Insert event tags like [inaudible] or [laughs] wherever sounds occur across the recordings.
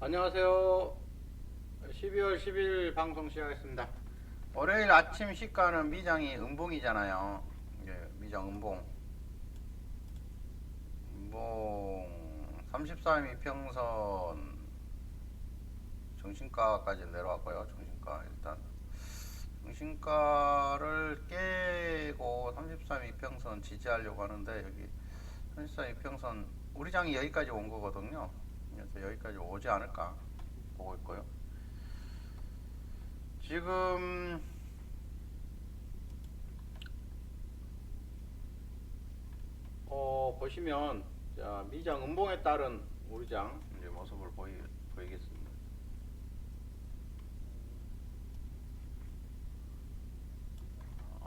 안녕하세요. 12월 10일 방송 시작하겠습니다. 월요일 아침 시가는 미장이 음봉이잖아요. 예, 미장 음봉. 음봉 33 이평선 정신가까지 내려왔고요. 정신가 일단 정신가를 깨고 33 이평선 지지하려고 하는데 여기 33 이평선 우리 장이 여기까지 온 거거든요. 그래서 여기까지 오지 않을까 보고 있고요. 지금 어 보시면 자 미장 음봉에 따른 우리 장 이제 모습을 보이 보이겠습니다.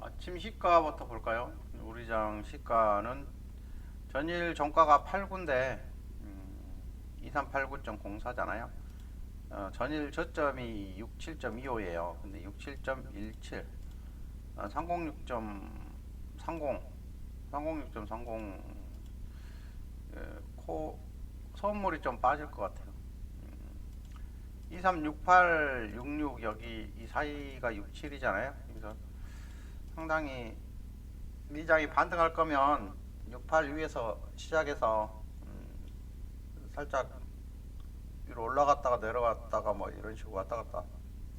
아침 시가부터 볼까요? 우리 장 시가는 전일 종가가 8구인데 2389.04잖아요. 어, 전일 저점이 67.25예요. 근데 67.17, 어, 306.30, 306.30, 예, 코 소음물이 좀 빠질 것 같아요. 음, 2368, 66 여기 이 사이가 67이잖아요. 그래서 상당히 미장이 반등할 거면 68 위에서 시작해서 음, 살짝 위로 올라갔다가 내려갔다가 뭐 이런 식으로 왔다 갔다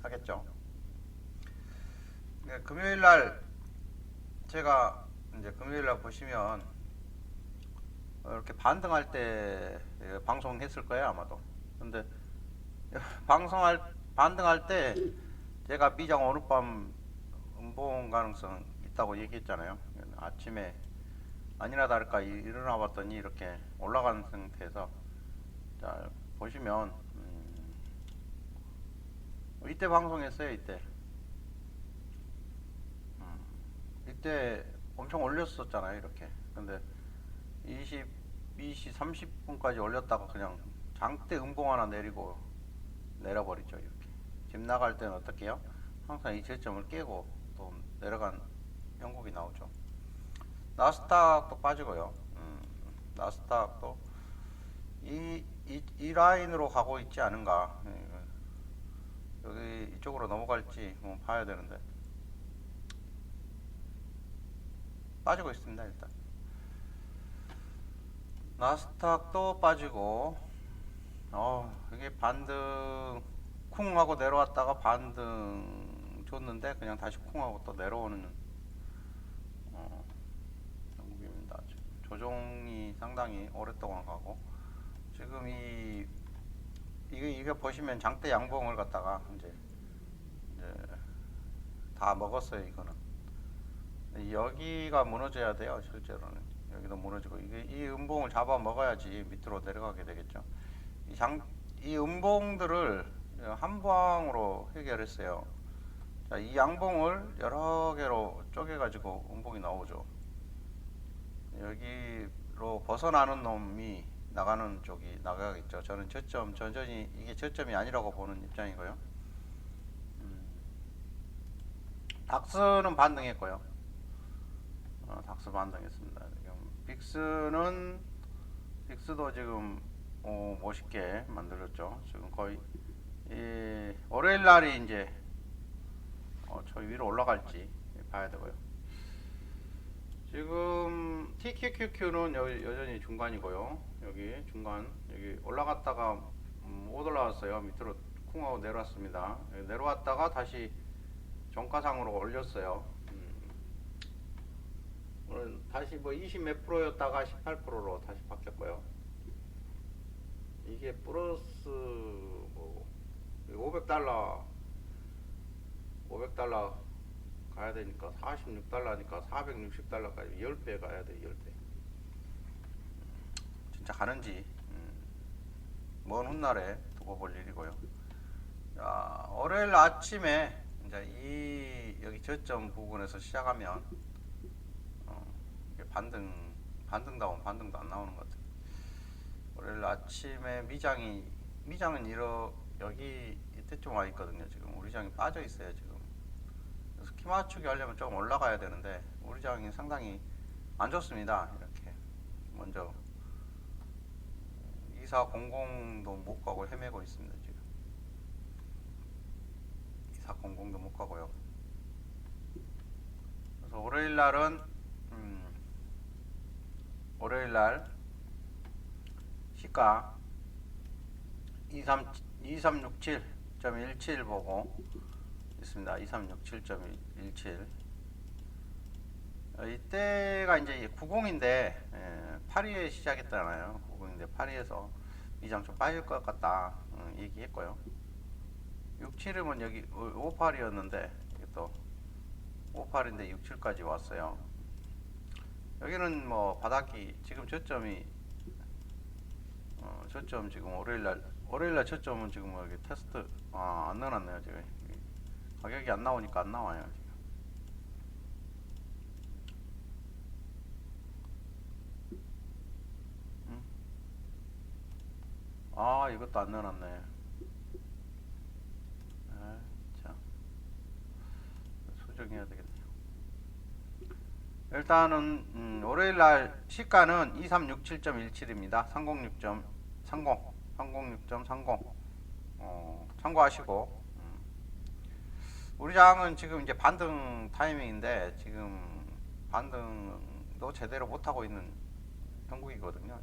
하겠죠. 네, 금요일 날 제가 이제 금요일 날 보시면 이렇게 반등할 때 예, 방송했을 거예요 아마도. 근데 [laughs] 방송할 반등할 때 제가 미장 오늘 밤 음봉 가능성 있다고 얘기했잖아요. 아침에 아니나 다를까 이- 일어나 봤더니 이렇게 올라간 상태에서 자 보시면 음, 이때 방송했어요 이때. 음, 이때 엄청 올렸었잖아요 이렇게. 근데 20, 20, 30분까지 올렸다가 그냥 장대 음봉 하나 내리고 내려버리죠 이렇게. 집 나갈 때는 어떻게 해요? 항상 이 저점을 깨고 또 내려간 형국이 나오죠. 나스닥도 빠지고요. 음, 나스닥도 이, 이, 이 라인으로 가고 있지 않은가. 예, 여기 이쪽으로 넘어갈지 뭐 봐야 되는데. 빠지고 있습니다 일단. 나스닥도 빠지고. 어 이게 반등 쿵 하고 내려왔다가 반등 줬는데 그냥 다시 쿵 하고 또 내려오는 어, 조종이 상당히 오랫동안 가고 지금 이 이게 이게 보시면 장대 양봉을 갖다가 이제 이제 다 먹었어요 이거는. 여기가 무너져야 돼요 실제로는. 여기도 무너지고. 이게 이 음봉을 잡아 먹어야지 밑으로 내려가게 되겠죠. 이 장 이 음봉들을 한 방으로 해결했어요. 자 이 양봉을 여러 개로 쪼개 가지고 음봉이 나오죠. 여기로 벗어나는 놈이 나가는 쪽이 나가겠죠. 저는 저점 전전이 이게 저점이 아니라고 보는 입장이고요. 음, 닥스는 반등했고요. 어, 닥스 반등했습니다. 지금 빅스는 빅스도 지금 어, 멋있게 만들었죠. 지금 거의 이 월요일 날이 이제 어, 저 위로 올라갈지 봐야 되고요. 지금 TQQQ는 여, 여전히 중간이고요. 여기 중간 여기 올라갔다가 음, 못 올라왔어요. 밑으로 쿵 하고 내려왔습니다. 내려왔다가 다시 종가상으로 올렸어요. 음. 오늘 다시 뭐 20 몇 프로였다가 18%로 다시 바뀌었고요. 이게 플러스 뭐 500달러 500달러 가야 되니까 46달러니까 460달러까지 10배 가야 돼 10배 진짜 가는지 음, 먼 훗날에 두고 볼 일이고요. 자, 월요일 아침에 이제 이 여기 저점 부분에서 시작하면 어, 반등 반등다운 반등도 안 나오는 것 같아요. 월요일 아침에 미장이 미장은 이러 여기 이때쯤 와 있거든요. 지금 우리 장이 빠져 있어요 지금. 그래서 키 맞추기 하려면 조금 올라가야 되는데 우리 장이 상당히 안 좋습니다. 이렇게 먼저 이 2400도 못 가고 헤매고 있습니다 지금. 2400도 못 가고요. 그래서 월요일 날은 음, 월요일 날 시가 23, 2367.17 보고 있습니다. 2367.17 어, 이때가 이제 90인데 예, 8위에 시작했잖아요. 90인데 8위에서 이장 좀 빠질 것 같다 음, 얘기했고요. 67이면 여기 58이었는데 또 58인데 67까지 왔어요. 여기는 뭐 바닥이 지금 저점이 어, 저점 지금 월요일날 월요일날 저점은 지금 여기 테스트 아, 안 넣어놨네요 지금 가격이 안 나오니까 안 나와요 아 이것도 안 넣어놨네. 아, 참. 수정해야 되겠네요. 일단은 음, 월요일날 시가는 2367.17입니다. 306.30 306.30 어, 참고하시고. 음. 우리 장은 지금 이제 반등 타이밍인데 지금 반등도 제대로 못하고 있는 형국이거든요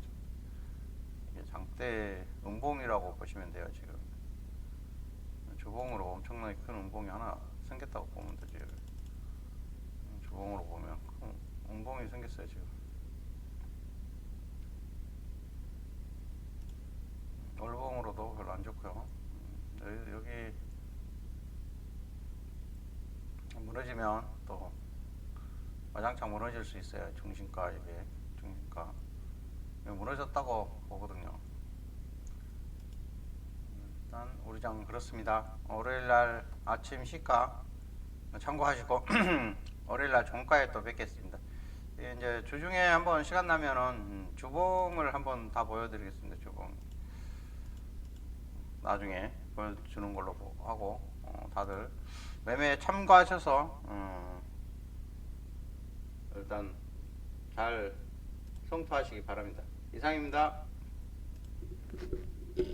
장대 음봉이라고 보시면 돼요 지금. 주봉으로 엄청나게 큰 음봉이 하나 생겼다고 보면 되죠 주봉으로 보면 큰 음봉이 생겼어요 지금. 음, 월봉으로도 별로 안 좋고요. 음, 여기, 무너지면 또 와장창 무너질 수 있어요 중심가 이게. 중심가. 무너졌다고 보거든요. 일단 우리 장 그렇습니다. 월요일 날 아침 시가 참고하시고 [clears throat] 월요일 날 종가에 또 뵙겠습니다. 예, 이제 주중에 한번 시간 나면은 음, 주봉을 한번 다 보여드리겠습니다. 주봉 나중에 보여주는 걸로 보- 하고 어, 다들 매매 참고하셔서 음, 일단 잘 성투하시기 바랍니다. 이상입니다.